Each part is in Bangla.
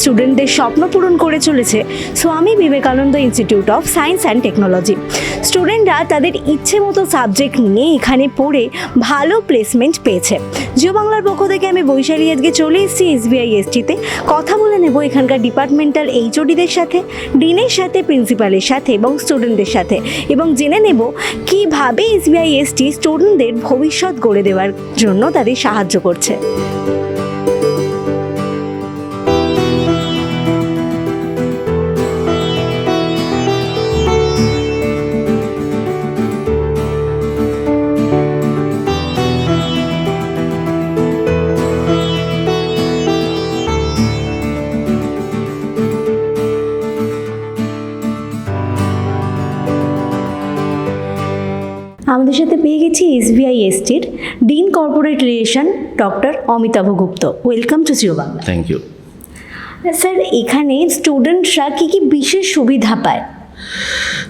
স্টুডেন্টদের স্বপ্ন পূরণ করে চলেছে Swami Vivekananda institute of science and technology স্টুডেন্টরা তাদের ইচ্ছে মতো সাবজেক্ট নিয়ে এখানে পড়ে ভালো প্লেসমেন্ট পেয়েছে। জিও বাংলার পক্ষ থেকে আমি বৈশালী আজকে চলে এসেছি এসবিআই এসটিতে কথা বলে নেব এখানকার ডিপার্টমেন্টাল এইচওডিদের সাথে ডিনের সাথে প্রিন্সিপালের সাথে এবং স্টুডেন্টদের সাথে এবং জেনে নেব কীভাবে এসবিআই এসটি স্টুডেন্টদের ভবিষ্যৎ গড়ে দেওয়ার জন্য তাদের সাহায্য করছে। গেছি SBI এসটির dean corporate relation doctor Amitabha Gupta. Welcome to Jio Bangla thank you sir এখানে স্টুডেন্টরা কি কি বিশেষ সুবিধা পায়?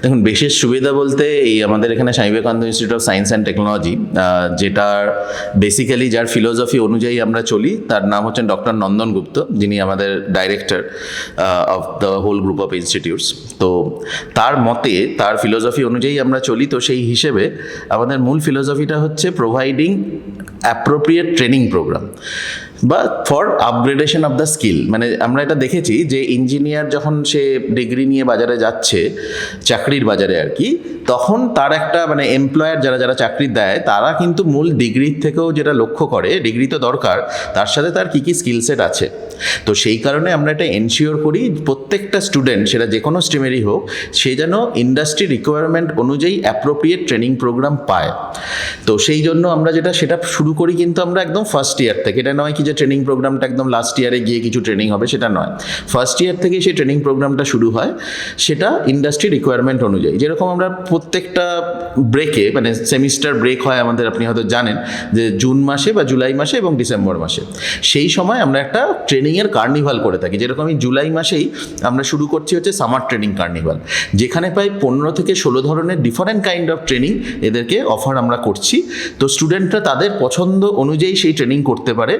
দেখুন, বিশেষ সুবিধা বলতে এই আমাদের এখানে Swami Vivekananda institute of science and technology যেটার বেসিক্যালি যার ফিলোসফি অনুযায়ী আমরা চলি, তার নাম হচ্ছেন ডক্টর নন্দন গুপ্ত, যিনি আমাদের director of the whole group of institutes তো তার মতে, তার ফিলোসফি অনুযায়ী আমরা চলি, তো সেই হিসেবে আমাদের মূল ফিলোসফিটা হচ্ছে প্রোভাইডিং অ্যাপ্রোপ্রিয়েট ট্রেনিং প্রোগ্রাম বা for upgradation of the skill মানে আমরা এটা দেখেছি যে ইঞ্জিনিয়ার যখন সে ডিগ্রি নিয়ে বাজারে যাচ্ছে, চাকরির বাজারে আর কি, তখন তার একটা মানে এমপ্লয়ার যারা যারা চাকরি দেয়, তারা কিন্তু মূল ডিগ্রির থেকেও যেটা লক্ষ্য করে ডিগ্রি তো দরকার, তার সাথে তার কী কী স্কিল সেট আছে। তো সেই কারণে আমরা এটা এনশিওর করি, প্রত্যেকটা স্টুডেন্ট সেটা যে কোনো স্ট্রিমেরই হোক, সে যেন ইন্ডাস্ট্রি রিকোয়ারমেন্ট অনুযায়ী অ্যাপ্রোপ্রিয়েট ট্রেনিং প্রোগ্রাম পায়। তো সেই জন্য আমরা যেটা, সেটা শুরু করি কিন্তু আমরা একদম ফার্স্ট ইয়ার থেকে। এটা নয় কি যে ট্রেনিং প্রোগ্রামটা একদম লাস্ট ইয়ারে গিয়ে কিছু ট্রেনিং হবে, সেটা নয়। ফার্স্ট ইয়ার থেকে সেই ট্রেনিং প্রোগ্রামটা শুরু হয়, সেটা ইন্ডাস্ট্রি রিকোয়ারমেন্ট অনুযায়ী। যেরকম আমরা প্রত্যেকটা ব্রেকে মানে সেমিস্টার ব্রেক হয় আমাদের, আপনি হয়তো জানেন, যে জুন মাসে বা জুলাই মাসে এবং ডিসেম্বর মাসে। সেই সময় আমরা একটা ট্রেনিংয়ের কার্নিভাল করে থাকি। যেরকম জুলাই মাসেই আমরা শুরু করছি হচ্ছে সামার ট্রেনিং কার্নিভাল যেখানে প্রায় পনেরো থেকে ষোলো ধরনের ডিফারেন্ট কাইন্ড অফ ট্রেনিং এদেরকে অফার আমরা করছি। তো স্টুডেন্টরা তাদের পছন্দ অনুযায়ী সেই ট্রেনিং করতে পারে।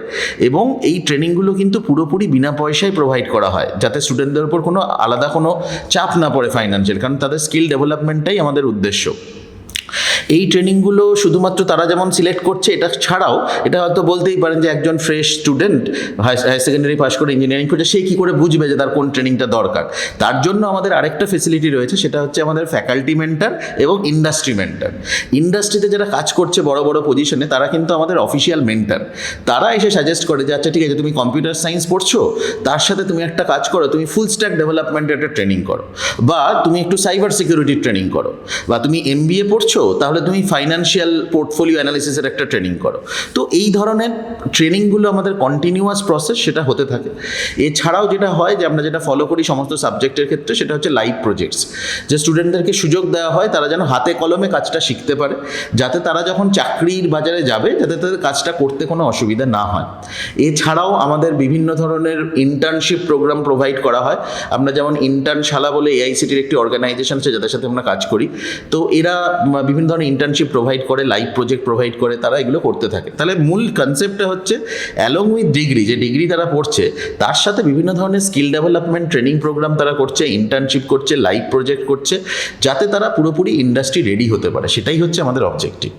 এবং এই ট্রেনিংগুলো কিন্তু পুরোপুরি বিনা পয়সায় প্রোভাইড করা হয়, যাতে স্টুডেন্টদের উপর কোনো আলাদা কোনো চাপ না পড়ে ফাইন্যান্সের কারণ তাদের স্কিল ডেভেলপমেন্টটাই আমাদের উদ্দেশ্য। এই ট্রেনিংগুলো শুধুমাত্র তারা যেমন সিলেক্ট করছে, এটা ছাড়াও এটা হয়তো বলতেই পারেন যে একজন fresh student higher secondary pass করে ইঞ্জিনিয়ারিং করছে সে কী করে বুঝবে যে তার কোন ট্রেনিংটা দরকার? তার জন্য আমাদের আরেকটা ফেসিলিটি রয়েছে, সেটা হচ্ছে আমাদের ফ্যাকাল্টি মেন্টার এবং ইন্ডাস্ট্রি মেন্টার ইন্ডাস্ট্রিতে যারা কাজ করছে বড় বড় পজিশনে তারা কিন্তু আমাদের অফিসিয়াল মেন্টার তারা এসে সাজেস্ট করে যে আচ্ছা ঠিক আছে, তুমি কম্পিউটার সায়েন্স পড়ছো, তার সাথে তুমি একটা কাজ করো, তুমি ফুল স্ট্যাক ডেভেলপমেন্টের একটা ট্রেনিং করো, বা তুমি একটু সাইবার সিকিউরিটির ট্রেনিং করো, বা তুমি এম পড়ছো তাহলে তুমি ফাইন্যান্সিয়াল পোর্টফোলিও অ্যানালিসিসের একটা ট্রেনিং করো। তো এই ধরনের ট্রেনিংগুলো আমাদের কন্টিনিউয়াস প্রসেস সেটা হতে থাকে। এছাড়াও যেটা হয় যে আমরা যেটা ফলো করি সমস্ত সাবজেক্টের ক্ষেত্রে সেটা হচ্ছে লাইভ প্রজেক্টস যে স্টুডেন্টদেরকে সুযোগ দেওয়া হয় তারা যেন হাতে কলমে কাজটা শিখতে পারে, যাতে তারা যখন চাকরির বাজারে যাবে যাতে তাদের কাজটা করতে কোনো অসুবিধা না হয়। এছাড়াও আমাদের বিভিন্ন ধরনের ইন্টার্নশিপ প্রোগ্রাম প্রোভাইড করা হয়। আমরা যেমন ইন্টার্নশালা বলে এআইসিটির একটি অর্গানাইজেশন আছে যাদের সাথে আমরা কাজ করি। তো এরা বিভিন্ন ধরনের ইন্টার্নশিপ প্রোভাইড করে লাইভ প্রজেক্ট প্রোভাইড করে, তারা এগুলো করতে থাকে। তাহলে মূল কনসেপ্টটা হচ্ছে অ্যালং উইথ ডিগ্রি যে ডিগ্রি তারা পড়ছে, তার সাথে বিভিন্ন ধরনের স্কিল ডেভেলপমেন্ট ট্রেনিং প্রোগ্রাম তারা করছে ইন্টার্নশিপ করছে লাইভ প্রজেক্ট করছে, যাতে তারা পুরোপুরি ইন্ডাস্ট্রি রেডি হতে পারে। সেটাই হচ্ছে আমাদের অবজেক্টিভ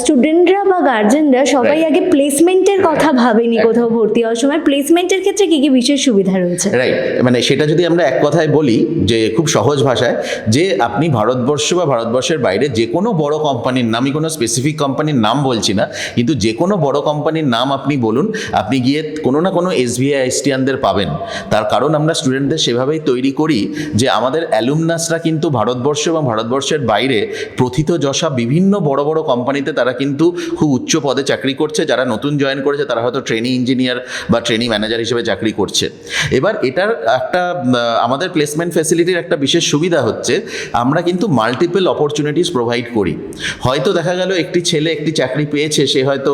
স্টুডেন্টরা বা গার্জেনরা সবাই আগে প্লেসমেন্টের কথা ভাবেনি কোথাও ভর্তি হওয়ার সময়। প্লেসমেন্টের ক্ষেত্রে কি কি বিশেষ সুবিধা রয়েছে? রাইট মানে সেটা যদি আমরা এক কথায় বলি যে খুব সহজ ভাষায় যে আপনি ভারতবর্ষ বা ভারতবর্ষের বাইরে যে কোনো বড় কোম্পানির নাম আমি কোনো স্পেসিফিক কোম্পানির নাম বলছি না কিন্তু যে কোনো বড় কোম্পানির নাম আপনি বলুন আপনি গিয়ে কোনো না কোনো এসবিআই এসটিয়ানদের পাবেন। তার কারণ আমরা স্টুডেন্টদের সেভাবেই তৈরি করি যে আমাদের অ্যালুমনাসরা কিন্তু ভারতবর্ষ এবং ভারতবর্ষের বাইরে প্রথিত যশা বিভিন্ন বড় বড় কোম্পানিতে তারা কিন্তু খুব উচ্চ পদে চাকরি করছে। যারা নতুন জয়েন করেছে, তারা হয়তো ট্রেনি ইঞ্জিনিয়ার বা ট্রেনি ম্যানেজার হিসেবে চাকরি করছে। এবার এটার একটা আমাদের প্লেসমেন্ট ফ্যাসিলিটির একটা বিশেষ সুবিধা হচ্ছে, আমরা কিন্তু মাল্টিপল অপরচুনিটিস প্রোভাইড করি। হয়তো দেখা গেল একটি ছেলে একটি চাকরি পেয়েছে, সে হয়তো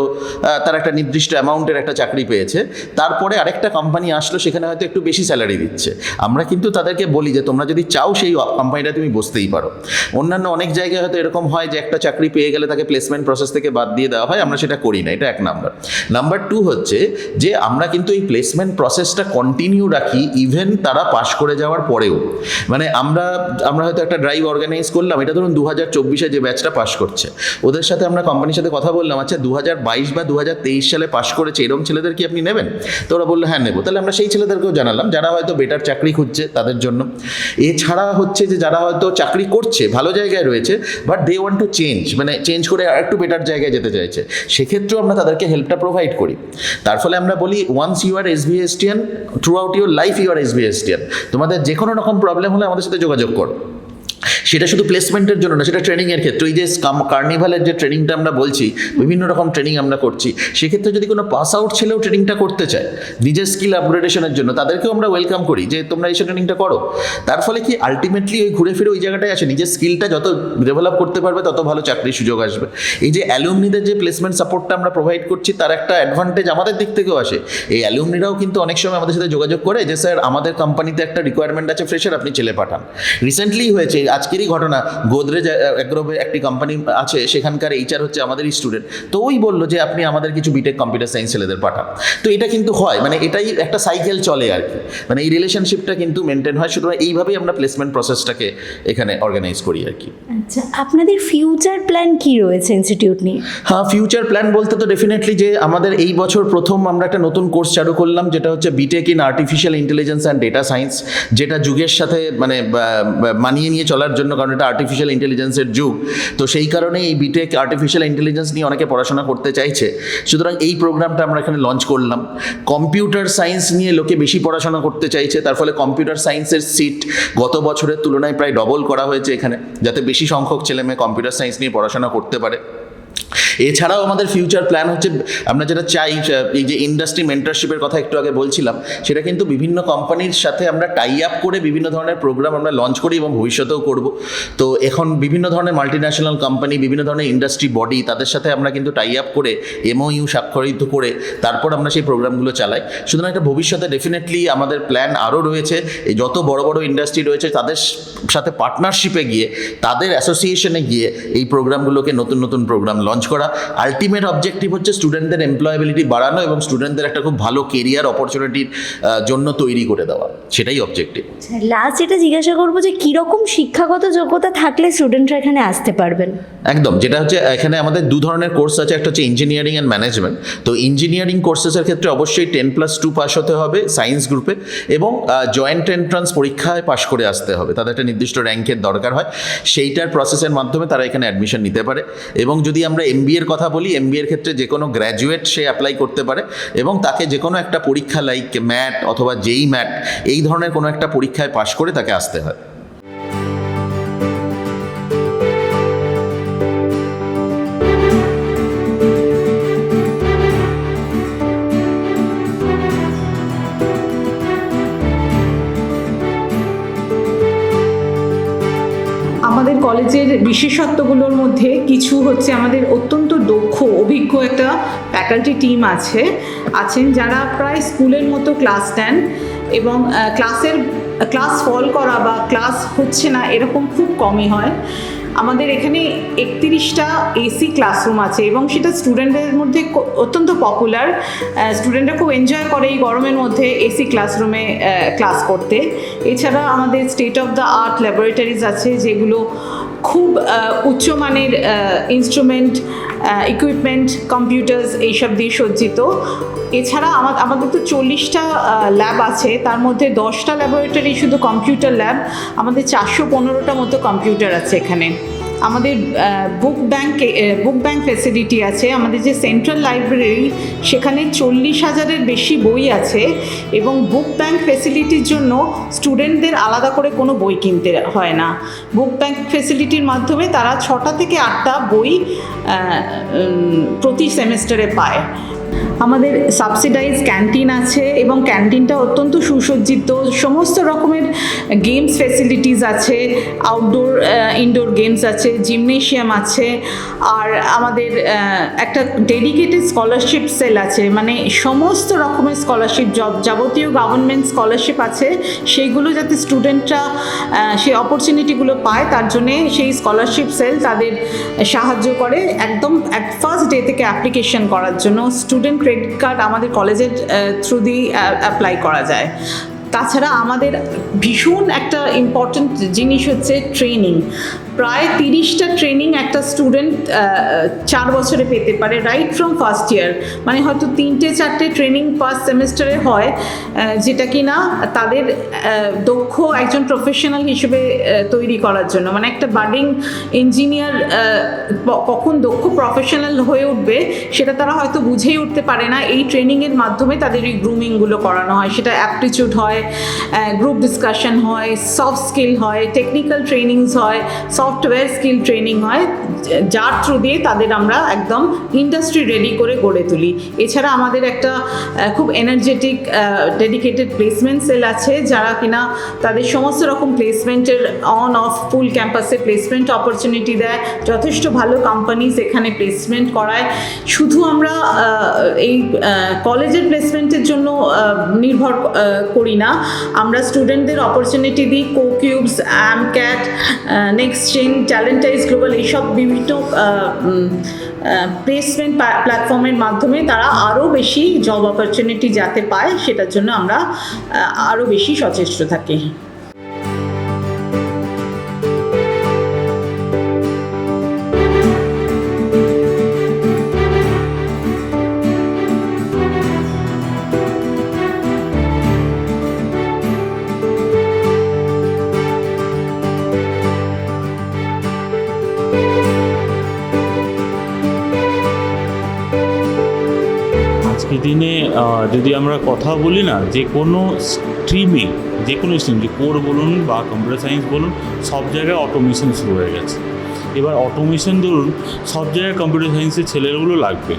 তার একটা নির্দিষ্ট অ্যামাউন্টের একটা চাকরি পেয়েছে। তারপরে আরেকটা কোম্পানি আসলো, সেখানে হয়তো একটু বেশি স্যালারি দিচ্ছে। আমরা কিন্তু তাদেরকে বলি যে, তোমরা যদি চাও সেই কোম্পানিটা তুমি বসতেই পারো। অন্যান্য অনেক জায়গায় হয়তো এরকম হয় যে, একটা চাকরি পেয়ে গেলে তাকে প্লেসমেন্ট প্লেসমেন্ট প্রসেস থেকে বাদ দিয়ে দেওয়া হয়, আমরা সেটা করি না, এটা এক নাম্বার নাম্বার টু হচ্ছে যে, আমরা কিন্তু এই প্লেসমেন্ট প্রসেসটা কন্টিনিউ রাখি ইভেন তারা পাশ করে যাওয়ার পরেও। মানে আমরা আমরা হয়তো একটা ড্রাইভ অর্গানাইজ করলাম, এটা ধরুন দু হাজার চব্বিশে যে ব্যাচটা পাশ করছে। ওদের সাথে আমরা কোম্পানির সাথে কথা বললাম আচ্ছা দু হাজার বাইশ বা দু হাজার তেইশ সালে পাশ করেছে, এরকম ছেলেদের কি আপনি নেবেন? তো ওরা বলল হ্যাঁ নেব। তাহলে আমরা সেই ছেলেদেরকেও জানালাম, যারা হয়তো বেটার চাকরি খুঁজছে তাদের জন্য। এছাড়া হচ্ছে যে, যারা হয়তো চাকরি করছে, ভালো জায়গায় রয়েছে but they want to change মানে চেঞ্জ করে একটু বেটার জায়গায় যেতে চাইছে। সেক্ষেত্রেও আমরা তাদেরকে হেল্পটা প্রোভাইড করি। তার ফলে আমরা বলি once you are S B throughout your life you are S তোমাদের যে কোনো রকম প্রবলেম হলে আমাদের সাথে যোগাযোগ করো। সেটা শুধু প্লেসমেন্টের জন্য না, সেটা ট্রেনিংয়ের ক্ষেত্রে। ওই যে কার্নিভালের যে ট্রেনিংটা আমরা বলছি, বিভিন্ন রকম ট্রেনিং আমরা করছি, সেক্ষেত্রে যদি কোনো পাস আউট ছেলেও ট্রেনিংটা করতে চায়, নিজের স্কিল আপগ্রেডেশনের জন্য, তাদেরকেও আমরা ওয়েলকাম করি যে, তোমরা এসে ট্রেনিংটা করো। তার ফলে কি আলটিমেটলি ওই ঘুরে ফিরে ওই জায়গাটায় আসে, নিজের স্কিলটা যত ডেভেলপ করতে পারবে, তত ভালো চাকরির সুযোগ আসবে। এই যে অ্যালুমনিদের যে প্লেসমেন্ট সাপোর্টটা আমরা প্রোভাইড করছি, তার একটা অ্যাডভান্টেজ আমাদের দিক থেকেও আসে। এই অ্যালুমনিরাও কিন্তু অনেক সময় আমাদের সাথে যোগাযোগ করে যে, স্যার, আমাদের কোম্পানিতে একটা রিকোয়ারমেন্ট আছে ফ্রেশার আপনি ছেলে পাঠান। রিসেন্টলি হয়েছে আজকেরই ঘটনা গোদরেজ অ্যাগ্রোভে একটি কোম্পানি আছে সেখানকার এইচআর হচ্ছে আমাদেরই স্টুডেন্ট তো ওই বলল যে আপনি আমাদের কিছু বিটেক কম্পিউটার সায়েন্স ছেলেদের পাঠান। তো এটা কিন্তু হয় মানে এটাই একটা সাইকেল চলে আর কি। মানে এই রিলেশনশিপটা কিন্তু মেনটেন হয় সুতরাং এইভাবেই আমরা প্লেসমেন্ট প্রসেসটাকে এখানে অর্গানাইজ করি আর কি। আচ্ছা আপনাদের ফিউচার প্ল্যান কি রয়েছে ইনস্টিটিউট নিয়ে? হ্যাঁ ফিউচার প্ল্যান বলতে তো ডেফিনেটলি যে আমাদের এই বছর প্রথম আমরা একটা নতুন কোর্স চালু করলাম যেটা হচ্ছে BTech in artificial intelligence and data science যেটা যুগের সাথে মানে মানিয়ে নিয়ে চলার জন্য কারণ এটা আর্টিফিশিয়াল ইন্টেলিজেন্সের যুগ। তো সেই কারণে এই বিটেক আর্টিফিশিয়াল ইন্টেলিজেন্স নিয়ে অনেকে পড়াশোনা করতে চাইছে। সুতরাং এই প্রোগ্রামটা আমরা এখানে লঞ্চ করলাম। কম্পিউটার সায়েন্স নিয়ে লোকে বেশি পড়াশোনা করতে চাইছে, তার ফলে কম্পিউটার সায়েন্সের সিট গত বছরের তুলনায় প্রায় ডবল করা হয়েছে এখানে, যাতে বেশি সংখ্যক ছেলেমেয়ে কম্পিউটার সায়েন্স নিয়ে পড়াশোনা করতে পারে। এছাড়াও আমাদের ফিউচার প্ল্যান হচ্ছে, আমরা যেটা চাই এই যে ইন্ডাস্ট্রি মেন্টারশিপের কথা একটু আগে বলছিলাম, সেটা কিন্তু বিভিন্ন কোম্পানির সাথে আমরা টাই আপ করে বিভিন্ন ধরনের প্রোগ্রাম আমরা লঞ্চ করি এবং ভবিষ্যতেও করব। তো এখন বিভিন্ন ধরনের মাল্টি ন্যাশনাল কোম্পানি বিভিন্ন ধরনের ইন্ডাস্ট্রি বডি তাদের সাথে আমরা কিন্তু টাই আপ করে এমওইউ স্বাক্ষরিত করে তারপর আমরা সেই প্রোগ্রামগুলো চালাই। সুতরাং একটা ভবিষ্যতে ডেফিনেটলি আমাদের প্ল্যান আরও রয়েছে। যত বড় বড় ইন্ডাস্ট্রি রয়েছে, তাদের সাথে পার্টনারশিপে গিয়ে, তাদের অ্যাসোসিয়েশনে গিয়ে এই প্রোগ্রামগুলোকে নতুন নতুন প্রোগ্রাম লঞ্চ করা। আলটিমেট অবজেক্টিভ হচ্ছে স্টুডেন্টদের এমপ্লয়াবিলিটি বাড়ানো এবং স্টুডেন্টদের একটা খুব ভালো কেরিয়ার অপরচুনিটির জন্য তৈরি করে দেওয়া। সেটাই অবজেক্টিভ লাস্ট যেটা জিজ্ঞাসা করব যে কীরকম শিক্ষাগত যোগ্যতা থাকলে স্টুডেন্টরা এখানে আসতে পারবেন? একদম। যেটা হচ্ছে এখানে আমাদের দু ধরনের কোর্স আছে। একটা হচ্ছে ইঞ্জিনিয়ারিং অ্যান্ড ম্যানেজমেন্ট তো ইঞ্জিনিয়ারিং কোর্সেসের ক্ষেত্রে অবশ্যই টেন প্লাস টু পাস হতে হবে সায়েন্স গ্রুপে এবং জয়েন্ট এন্ট্রান্স পরীক্ষায় পাশ করে আসতে হবে। তাদের একটা নির্দিষ্ট র্যাঙ্কের দরকার হয়। সেইটার প্রসেসের মাধ্যমে তারা এখানে অ্যাডমিশন নিতে পারে। এবং যদি আমরা এমবিএর কথা বলি এমবিএর ক্ষেত্রে যে কোনো গ্র্যাজুয়েট সে অ্যাপ্লাই করতে পারে এবং তাকে যে কোনো একটা পরীক্ষা লাইক ম্যাট অথবা জেই ম্যাট এই ধরনের কোনো একটা পরীক্ষায় পাশ করে তাকে আসতে হয়। বিশেষত্বগুলোর মধ্যে কিছু হচ্ছে আমাদের অত্যন্ত দক্ষ, অভিজ্ঞ একটা ফ্যাকাল্টি টিম আছে, আছেন যারা প্রায় স্কুলের মতো ক্লাস নেন এবং ক্লাসের ক্লাস ফল করা বা ক্লাস হচ্ছে না এরকম খুব কমই হয়। আমাদের এখানে একত্রিশটা এসি ক্লাসরুম আছে এবং সেটা স্টুডেন্টদের মধ্যে অত্যন্ত পপুলার স্টুডেন্টরা খুব এনজয় করে এই গরমের মধ্যে এসি ক্লাসরুমে ক্লাস করতে। এছাড়া আমাদের state of the art laboratories আছে যেগুলো খুব উচ্চমানের ইনস্ট্রুমেন্ট ইকুইপমেন্ট কম্পিউটার্স এইসব দিয়ে সজ্জিত। এছাড়া আমার আমাদের তো চল্লিশটা ল্যাব আছে। তার মধ্যে দশটা ল্যাবরেটরি শুধু কম্পিউটার ল্যাব আমাদের চারশো পনেরোটা মতো কম্পিউটার আছে এখানে। আমাদের book bank book bank facility আছে। আমাদের যে সেন্ট্রাল লাইব্রেরি সেখানে চল্লিশ হাজারের বেশি বই আছে এবং বুক ব্যাংক ফেসিলিটির জন্য স্টুডেন্টদের আলাদা করে কোনো বই কিনতে হয় না। বুক ব্যাংক ফেসিলিটির মাধ্যমে তারা ছটা থেকে আটটা বই প্রতি সেমেস্টারে পায়। আমাদের সাবসিডাইজ ক্যান্টিন আছে এবং ক্যান্টিনটা অত্যন্ত সুসজ্জিত। সমস্ত রকমের গেমস ফেসিলিটিস আছে আউটডোর ইনডোর গেমস আছে জিমনেশিয়াম আছে, আর আমাদের একটা ডেডিকেটেড স্কলারশিপ সেল আছে। মানে সমস্ত রকমের স্কলারশিপ যাবতীয় গভর্নমেন্ট স্কলারশিপ আছে। সেইগুলো যাতে স্টুডেন্টরা সেই অপরচুনিটিগুলো পায়, তার জন্যে সেই স্কলারশিপ সেল তাদের সাহায্য করে একদম ফার্স্ট ডে থেকে অ্যাপ্লিকেশন করার জন্য। স্টুডেন্ট ক্রেডিট কার্ড আমাদের কলেজের থ্রু দিয়েই অ্যাপ্লাই করা যায়। তাছাড়া আমাদের ভীষণ একটা ইম্পর্টেন্ট জিনিস হচ্ছে ট্রেনিং প্রায় তিরিশটা ট্রেনিং একটা স্টুডেন্ট চার বছরে পেতে পারে রাইট ফ্রম ফার্স্ট ইয়ার মানে হয়তো তিনটে, চারটে ট্রেনিং ফার্স্ট সেমিস্টারে হয় যেটা কি না তাদের দক্ষ একজন প্রফেশনাল হিসেবে তৈরি করার জন্য। মানে একটা বার্ডিং ইঞ্জিনিয়ার কখন দক্ষ প্রফেশনাল হয়ে উঠবে, সেটা তারা হয়তো বুঝেই উঠতে পারে না। এই ট্রেনিংয়ের মাধ্যমে তাদের এই গ্রুমিংগুলো করানো হয়। সেটা অ্যাপটিচিউড হয় গ্রুপ ডিসকাশন হয় সফট স্কিল হয় টেকনিক্যাল ট্রেনিংস হয় সফটওয়্যার স্কিল ট্রেনিং হয়, যার থ্রু দিয়ে তাদের আমরা একদম ইন্ডাস্ট্রি রেডি করে গড়ে তুলি। এছাড়া আমাদের একটা খুব এনার্জেটিক ডেডিকেটেড প্লেসমেন্ট সেল আছে, যারা কিনা তাদের সমস্ত রকম প্লেসমেন্টের অন অফ ফুল ক্যাম্পাসে প্লেসমেন্ট অপরচুনিটি দেয়। যথেষ্ট ভালো কোম্পানিজ এখানে প্লেসমেন্ট করায়। শুধু আমরা এই কলেজের প্লেসমেন্টের জন্য নির্ভর করি না। আমরা স্টুডেন্টদের অপরচুনিটি দিই কো কিউবস অ্যামক্যাট নেক্সট চেন ট্যালেন্টাইজ গ্লোবাল এইসব বিভিন্ন প্লেসমেন্ট প্ল্যাটফর্মের মাধ্যমে তারা আরও বেশি জব অপরচুনিটি যাতে পায়, সেটার জন্য আমরা আরও বেশি সচেষ্ট থাকি। যদি আমরা কথা বলি না, যে কোনো স্ট্রিমে যে কোনো স্ট্রিম যে কোর বলুন বা কম্পিউটার সায়েন্স বলুন, সব জায়গায় অটোমেশন শুরু হয়ে গেছে। এবার অটোমেশন ধরুন, সব জায়গায় কম্পিউটার সায়েন্সের ছেলেগুলো লাগবে।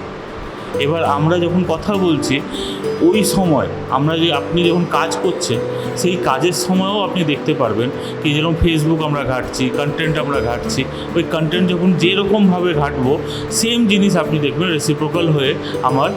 এবার আমরা যখন কথা বলছি, ওই সময় আমরা যে আপনি যখন কাজ করছেন, সেই কাজের সময়ও আপনি দেখতে পারবেন কি যেরকম ফেসবুক আমরা ঘাটছি কন্টেন্ট আমরা ঘাটছি। ওই কন্টেন্ট যখন যেরকমভাবে ঘাটবো সেম জিনিস আপনি দেখবেন রেসিপ্রোকাল হয়ে আমার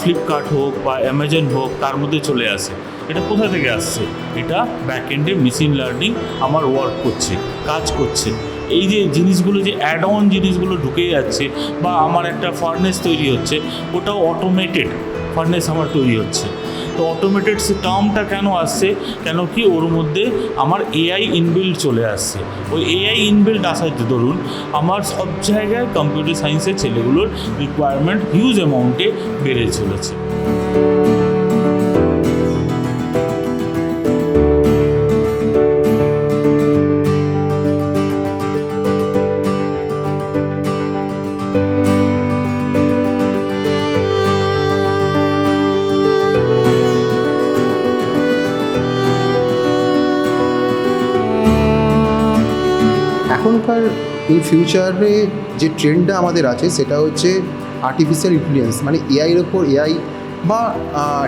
ফ্লিপকার্ট হোক বা অ্যামাজন হোক, তার মধ্যে চলে আসে। এটা কোথা থেকে আসছে? এটা ব্যাক এন্ডে মেশিন লার্নিং আমার ওয়ার্ক করছে, কাজ করছে। এই যে জিনিসগুলো যে অ্যাড অন জিনিসগুলো ঢুকে যাচ্ছে বা আমার একটা ফার্নেস তৈরি হচ্ছে ওটাও অটোমেটেড ফার্নেস আমার তৈরি হচ্ছে। তো অটোমেটেড সে টার্মটা কেন আসছে? কেন কি ওর মধ্যে আমার এআই ইনবিল্ড চলে আসছে। ওই এআই ইনবিল্ড আসার ধরুন, আমার সব জায়গায় কম্পিউটার সায়েন্সের ছেলেগুলোর রিকোয়ারমেন্ট হিউজ অ্যামাউন্টে বেড়ে চলেছে। এই ফিউচারে যে ট্রেন্ডটা আমাদের আছে, সেটা হচ্ছে আর্টিফিশিয়াল ইন্টেলিজেন্স মানে এআইয়ের ওপর এআই বা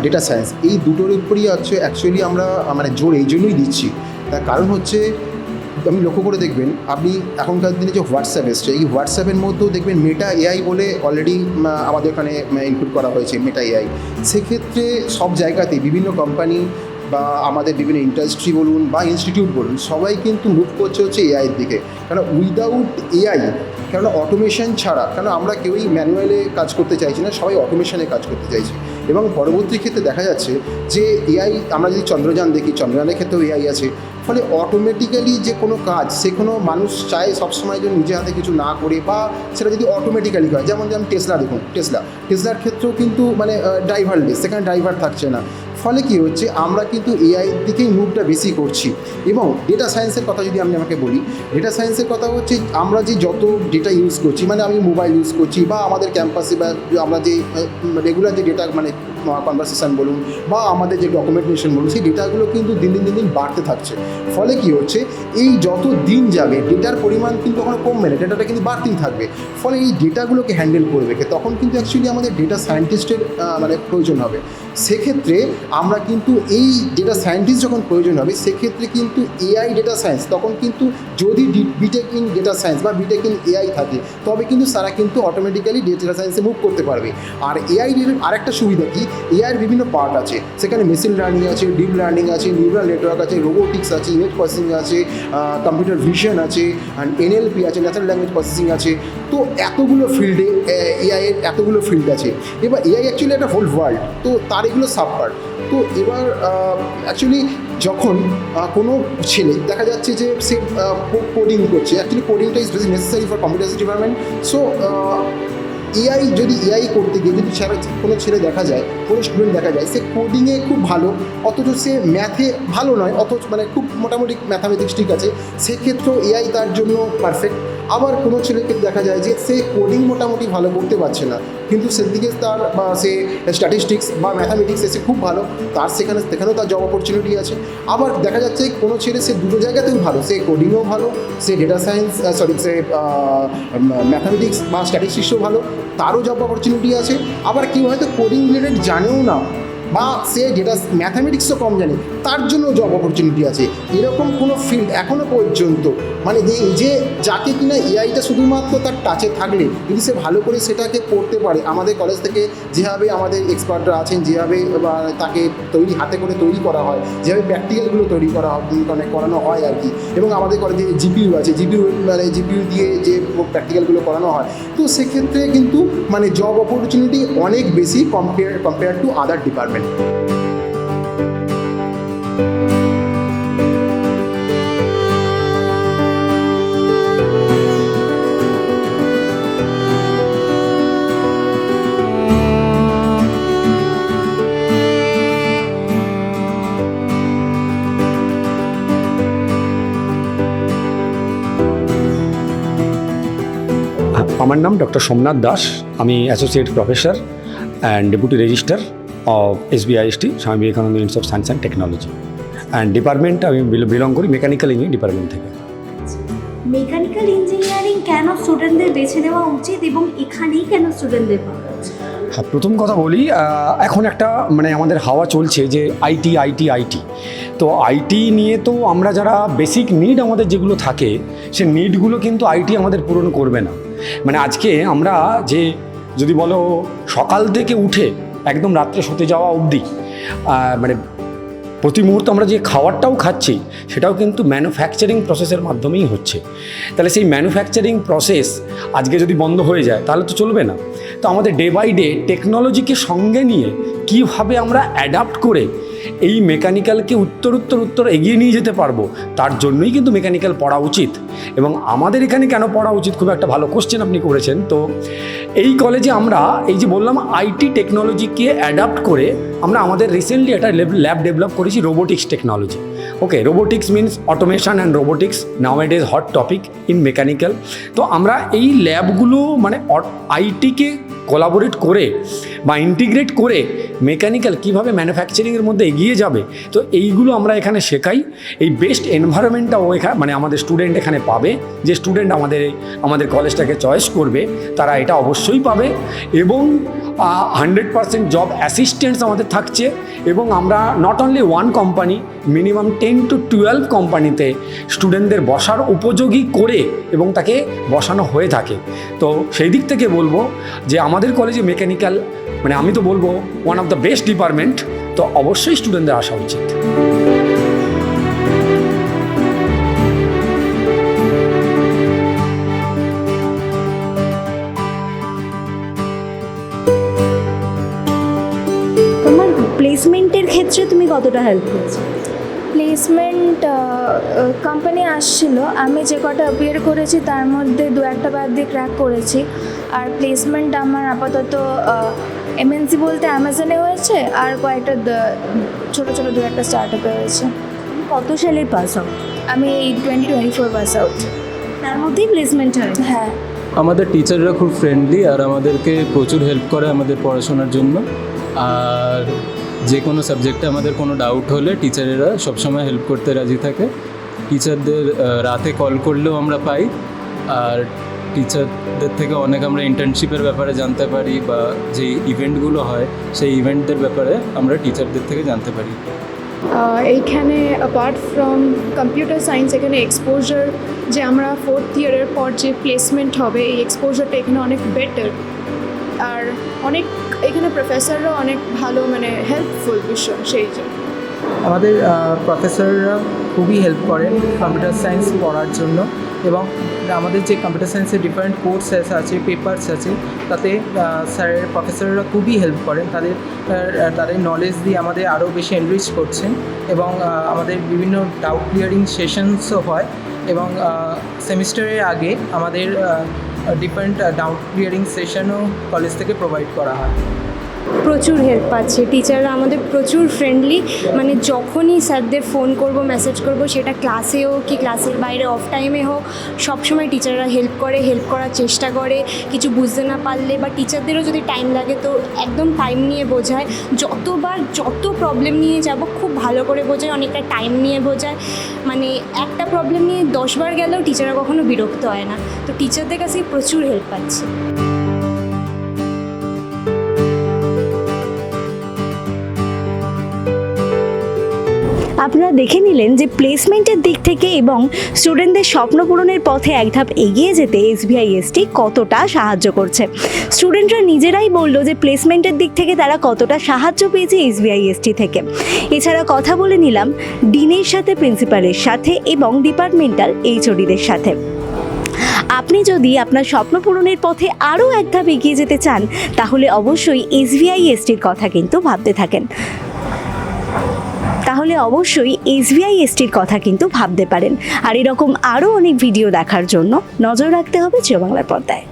ডেটা সায়েন্স এই দুটোর উপরই হচ্ছে অ্যাকচুয়ালি আমরা মানে জোর এই জন্যই দিচ্ছি। তার কারণ হচ্ছে আপনি লক্ষ্য করে দেখবেন, আপনি এখনকার দিনে যে হোয়াটসঅ্যাপ এসছে, এই হোয়াটসঅ্যাপের মধ্যেও দেখবেন মেটা এআই বলে অলরেডি আমাদের এখানে ইনক্লুড করা হয়েছে মেটা এআই সেক্ষেত্রে সব জায়গাতেই বিভিন্ন কোম্পানি বা আমাদের বিভিন্ন ইন্ডাস্ট্রি বলুন বা ইনস্টিটিউট বলুন, সবাই কিন্তু মুভ করছে হচ্ছে এআইয়ের দিকে। কারণ উইদাউট এআই কেননা অটোমেশন ছাড়া কেন আমরা কেউই ম্যানুয়ালে কাজ করতে চাইছি না, সবাই অটোমেশনে কাজ করতে চাইছি। এবং পরবর্তী ক্ষেত্রে দেখা যাচ্ছে যে এআই আমরা যদি চন্দ্রযান দেখি, চন্দ্রযানের ক্ষেত্রেও এআই আছে। ফলে অটোমেটিক্যালি যে কোনো কাজ, সে কোনো মানুষ চায় সবসময় যেন নিজে হাতে কিছু না করে বা সেটা যদি অটোমেটিক্যালি হয় যেমন যেমন টেসলা দেখুন টেসলা টেসলার ক্ষেত্রেও কিন্তু মানে ড্রাইভারলেস সেখানে ড্রাইভার থাকছে না। ফলে কি হচ্ছে, আমরা কিন্তু এআইয়ের দিকেই মুভটা বেশি করছি। এবং ডেটা সায়েন্সের কথা যদি আমি আমাকে বলি ডেটা সায়েন্সের কথা হচ্ছে, আমরা যে যত ডেটা ইউজ করছি মানে আমি মোবাইল ইউজ করছি বা আমাদের ক্যাম্পাসে বা আমরা যে রেগুলার যে ডেটা মানে কনভারসেশন বলুন বা আমাদের যে ডকুমেন্টেশন বলুন, সেই ডেটাগুলো কিন্তু দিন দিন দিন দিন বাড়তে থাকছে। ফলে কি হচ্ছে? এই যত দিন যাবে ডেটার পরিমাণ কিন্তু ওখানে কমবে না ডেটাটা কিন্তু বাড়তেই থাকবে। ফলে এই ডেটাগুলোকে হ্যান্ডেল করবে তখন কিন্তু অ্যাকচুয়ালি আমাদের ডেটা সায়েন্টিস্টের মানে প্রয়োজন হবে। সেক্ষেত্রে আমরা কিন্তু এই ডেটা সায়েন্টিস্ট যখন প্রয়োজন হবে, সেক্ষেত্রে কিন্তু এআই ডেটা সায়েন্স তখন কিন্তু যদি বিটেক ইন ডেটা সায়েন্স বা বিটেক ইন এআই থাকে, তবে কিন্তু তারা কিন্তু অটোমেটিক্যালি ডেটা সায়েন্সে মুভ করতে পারবে। আর এআই আরেকটা সুবিধা কি? এআইয়ের বিভিন্ন পার্ট আছে। সেখানে মেশিন লার্নিং আছে ডিপ লার্নিং আছে নিউরাল নেটওয়ার্ক আছে রোবোটিক্স আছে ইমেজ প্রসেসিং আছে কম্পিউটার ভিশন আছে অ্যান্ড এনএলপি আছে ন্যাচারাল ল্যাঙ্গুয়েজ প্রসেসিং আছে। তো এতগুলো ফিল্ডে এআইয়ের এতগুলো ফিল্ড আছে। এবার এআই অ্যাকচুয়ালি একটা হোল ওয়ার্ল্ড তো তার এগুলো সাবপার্ট তো এবার অ্যাকচুয়ালি যখন কোনো ছেলে, দেখা যাচ্ছে যে সে কোডিং করছে actually কোডিংটা is very necessary for computer department so AI যদি এআই করতে গিয়ে যদি ছেলে কোনো ছেলে দেখা যায়, কোনো স্টুডেন্ট দেখা যায়, সে কোডিংয়ে খুব ভালো, অথচ সে ম্যাথে ভালো নয়, অথচ মানে খুব মোটামুটি ম্যাথামেটিক্স ঠিক আছে, সেক্ষেত্রেও এআই তার জন্য পারফেক্ট আবার কোনো ছেলেকে দেখা যায় যে সে কোডিং মোটামুটি ভালো করতে পারছে না। কিন্তু সেদিকে তার বা সে স্ট্যাটিস্টিক্স বা ম্যাথামেটিক্স এসে খুব ভালো, তার সেখানে সেখানেও তার জব অপরচুনিটি আছে। আবার দেখা যাচ্ছে কোনো ছেলে সে দুটো জায়গাতেই ভালো, সে কোডিংও ভালো, সে ডেটা সায়েন্স সরি সে ম্যাথামেটিক্স বা স্ট্যাটিস্টিক্সও ভালো, তারও জব অপরচুনিটি আছে। আবার কেউ হয়তো কোডিং রিলেটেড জানেও না। বা সে যেটা ম্যাথামেটিক্সও কম জানে, তার জন্য জব অপরচুনিটি আছে। এরকম কোনো ফিল্ড এখনও পর্যন্ত মানে যে যাকে কিনা এআইটা শুধুমাত্র তার টাচে থাকলে, যদি সে ভালো করে সেটাকে করতে পারে, আমাদের কলেজ থেকে যেভাবে আমাদের এক্সপার্টরা আছেন, যেভাবে তাকে তৈরি, হাতে করে তৈরি করা হয়, যেভাবে প্র্যাকটিক্যালগুলো তৈরি করা মানে করানো হয় আর কি। এবং আমাদের কলেজে জিপিইউ আছে জিপিইউ মানে জিপিইউ দিয়ে যে প্র্যাকটিক্যালগুলো করানো হয়, তো সেক্ষেত্রে কিন্তু মানে জব অপরচুনিটি অনেক বেশি compare compare to other department আমার নাম ডক্টর সোমনাথ দাস। আমি associate professor and deputy register B IST Swami Vivekananda Institute of Science and Technology and department আমি বিলং করি মেকানিক্যাল ইঞ্জিনিয়ারিং ডিপার্টমেন্ট থেকে মেকানিক্যাল ইঞ্জিনিয়ারিং কেন স্টুডেন্টদের বেছে নেওয়া উচিত এবং এখানেই কেন স্টুডেন্টদের হ্যাঁ প্রথম কথা বলি এখন একটা মানে আমাদের হাওয়া চলছে যে আইটি আইটি আইটি তো আইটি নিয়ে তো আমরা যারা বেসিক নিড আমাদের যেগুলো থাকে সে নিডগুলো কিন্তু আইটি আমাদের পূরণ করবে না। মানে আজকে আমরা যে যদি বলো সকাল থেকে উঠে একদম রাত্রে শুতে যাওয়া অবধি। মানে প্রতি মুহূর্তে আমরা যে খাবারটাও খাচ্ছি, সেটাও কিন্তু ম্যানুফ্যাকচারিং প্রসেসের মাধ্যমেই হচ্ছে। তাহলে সেই ম্যানুফ্যাকচারিং প্রসেস আজকে যদি বন্ধ হয়ে যায়, তাহলে তো চলবে না। তো আমাদের ডে বাই ডে টেকনোলজিকে সঙ্গে নিয়ে কীভাবে আমরা অ্যাডাপ্ট করে এই মেকানিক্যালকে উত্তর উত্তর উত্তর এগিয়ে নিয়ে যেতে পারব, তার জন্যই কিন্তু মেকানিক্যাল পড়া উচিত। এবং আমাদের এখানে কেন পড়া উচিত? খুব একটা ভালো কোশ্চেন আপনি করেছেন। তো এই কলেজে আমরা এই যে বললাম আইটি টেকনোলজিকে অ্যাডাপ্ট করে আমরা আমাদের রিসেন্টলি একটা ল্যাব ডেভেলপ করেছি robotics technology okay robotics means automation and robotics now it is hot topic in mechanical তো আমরা এই ল্যাবগুলো মানে আইটিকে কোলাবোরেট করে বা ইন্টিগ্রেট করে মেকানিক্যাল কীভাবে ম্যানুফ্যাকচারিংয়ের মধ্যে এগিয়ে যাবে, তো এইগুলো আমরা এখানে শেখাই। এই বেস্ট এনভায়রনমেন্টটাও এখানে মানে আমাদের স্টুডেন্ট এখানে পাবে, যে স্টুডেন্ট আমাদের আমাদের কলেজটাকে চয়েস করবে, তারা এটা অবশ্যই পাবে এবং হান্ড্রেড পারসেন্ট জব অ্যাসিস্ট্যান্টস আমাদের থাকছে এবং আমরা not only one company minimum ten to twelve কোম্পানিতে স্টুডেন্টদের বসার উপযোগী করে এবং তাকে বসানো হয়ে থাকে। তো সেই দিক থেকে বলব যে আমাদের কলেজে মেকানিক্যাল মানে আমি তো বলব one of the best department তো অবশ্যই স্টুডেন্টদের আসা উচিত। প্লেসমেন্টের ক্ষেত্রে তুমি কতটা হেল্প করেছ? প্লেসমেন্ট কোম্পানি আসছিল। আমি যে কটা অ্যাপিয়ার করেছি তার মধ্যে দু একটা বাদ দিয়ে ক্র্যাক করেছি। আর প্লেসমেন্ট আমার আপাতত এমএনসি বলতে অ্যামাজনে হয়েছে আর কয়েকটা ছোটো ছোট ছোট দু একটা স্টার্ট আপে হয়েছে কত সালের পাস আউট আমি এই twenty twenty four pass out তার মধ্যেই প্লেসমেন্ট হয়? হ্যাঁ। আমাদের টিচাররা খুব ফ্রেন্ডলি আর আমাদেরকে প্রচুর হেল্প করে আমাদের পড়াশোনার জন্য। আর যে কোনো সাবজেক্টে আমাদের কোনো ডাউট হলে টিচারেরা সবসময় হেল্প করতে রাজি থাকে। টিচারদের রাতে কল করলেও আমরা পাই। আর টিচারদের থেকে অনেক আমরা ইন্টার্নশিপের ব্যাপারে জানতে পারি বা যে ইভেন্টগুলো হয়, সেই ইভেন্টদের ব্যাপারে আমরা টিচারদের থেকে জানতে পারি। এইখানে অ্যাপার্ট ফ্রম কম্পিউটার সায়েন্স এখানে এক্সপোজার যে আমরা ফোর্থ ইয়ারের পর যে প্লেসমেন্ট হবে, এই এক্সপোজারটা এখানে অনেক বেটার আর অনেক এখানে প্রফেসররা অনেক ভালো মানে হেল্পফুল ভীষণ সেই জন্য। আমাদের প্রফেসররা খুবই হেল্প করেন কম্পিউটার সায়েন্স পড়ার জন্য এবং আমাদের যে কম্পিউটার সায়েন্সের ডিফারেন্ট কোর্সেস আছে পেপার্স আছে, তাতে স্যারের প্রফেসররা খুবই হেল্প করেন তাদের তাদের নলেজ দিয়ে আমাদের আরও বেশি এনরিচ করছেন এবং আমাদের বিভিন্ন ডাউট ক্লিয়ারিং সেশনসও হয় এবং সেমিস্টারের আগে আমাদের ডিফারেন্ট ডাউট ক্লিয়ারিং সেশনও কলেজ থেকে প্রোভাইড করা হয়। প্রচুর হেল্প পাচ্ছে। টিচাররা আমাদের প্রচুর ফ্রেন্ডলি মানে যখনই স্যারদের ফোন করব মেসেজ করব, সেটা ক্লাসে হোক কি ক্লাসের বাইরে অফ টাইমে হোক, সবসময় টিচাররা হেল্প করে হেল্প করার চেষ্টা করে। কিছু বুঝতে না পারলে বা টিচারদেরও যদি টাইম লাগে তো একদম টাইম নিয়ে বোঝায়। যতবার যত প্রবলেম নিয়ে যাব, খুব ভালো করে বোঝায়, অনেকটা টাইম নিয়ে বোঝায়। মানে একটা প্রবলেম নিয়ে দশবার গেলেও টিচাররা কখনো বিরক্ত হয় না। তো টিচারদের কাছে প্রচুর হেল্প পাচ্ছে। আপনারা দেখে নিলেন যে প্লেসমেন্টের দিক থেকে এবং স্টুডেন্টদের স্বপ্ন পূরণের পথে এক ধাপ এগিয়ে যেতে এসবিআই এসটি কতটা সাহায্য করছে। স্টুডেন্টরা নিজেরাই বলল যে প্লেসমেন্টের দিক থেকে তারা কতটা সাহায্য পেয়েছে এসবিআই এসটি থেকে। এছাড়া কথা বলে নিলাম ডিনের সাথে প্রিন্সিপালের সাথে এবং ডিপার্টমেন্টাল এইচওডিদের সাথে। আপনি যদি আপনার স্বপ্ন পূরণের পথে আরও এক ধাপ এগিয়ে যেতে চান, তাহলে অবশ্যই এসবিআই এসটির কথা কিন্তু ভাবতে থাকেন। তাহলে অবশ্যই এসবিআই এসটির কথা কিন্তু ভাবতে পারেন। আর এরকম আরও অনেক ভিডিও দেখার জন্য নজর রাখতে হবে জিও বাংলার পর্দায়।